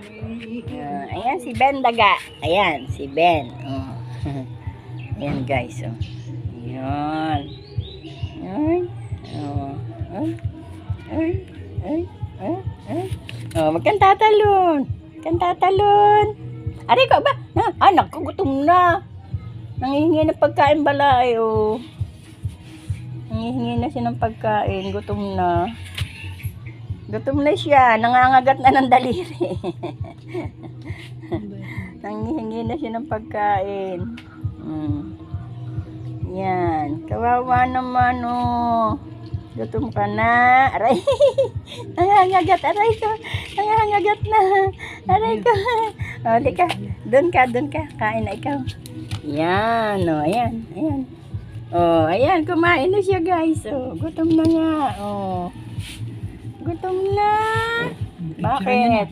Ah, ayan si Ben Daga. Ayan, si Ben. Oh. ayan guys. Oh. Ayan. Ayan. Oh. Ay. Ay. Ay. Ay. Ay. Oh, magkanta talon. Kanta talon. Ari ko ba? Na, anak ko gutom na. Nangihingi ng pagkain balay, oh. Nangihingi na siya ng pagkain. Gutom na. Gutom na siya. Nangangagat na ng daliri. Nangihingi na siya ng pagkain. Mm. Yan. Kawawa naman, oh. Gutom ka na. Aray. Nangangagat. Aray ko. Nangangagat na. Aray ko. O, di ka. Doon ka, doon ka. Kain na ikaw. Yan, oh. Ayan. Ayan. Oh, ayan. Kumain na siya, guys. Oh, gutom na nga. Oh. Gutom na. Bakit?